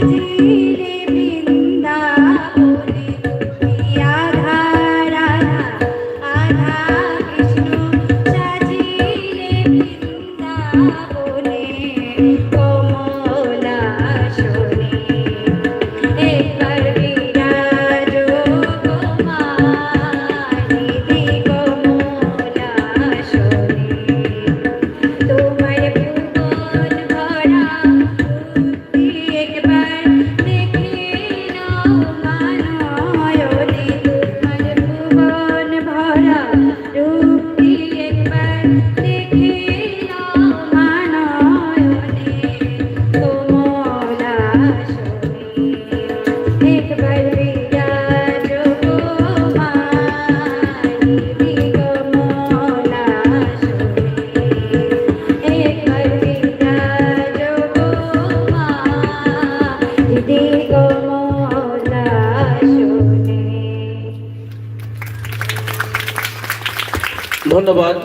जी ধন্যবাদ।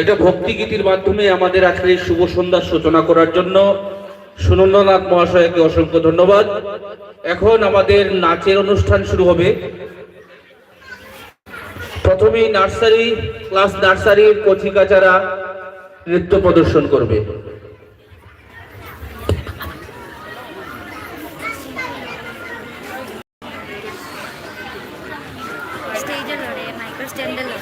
এটা ভক্তিগীতির মাধ্যমে আমাদের আজকে শুভ সন্ধ্যার সূচনা করার জন্য সুনন্দনাথ মহাশয়কে অসংখ্য ধন্যবাদ। এখন আমাদের নাচের অনুষ্ঠান শুরু হবে। প্রথমেই নার্সারি, ক্লাস নার্সারির কচিকাচারা নৃত্য প্রদর্শন করবে। ടെൻഡല്ലോ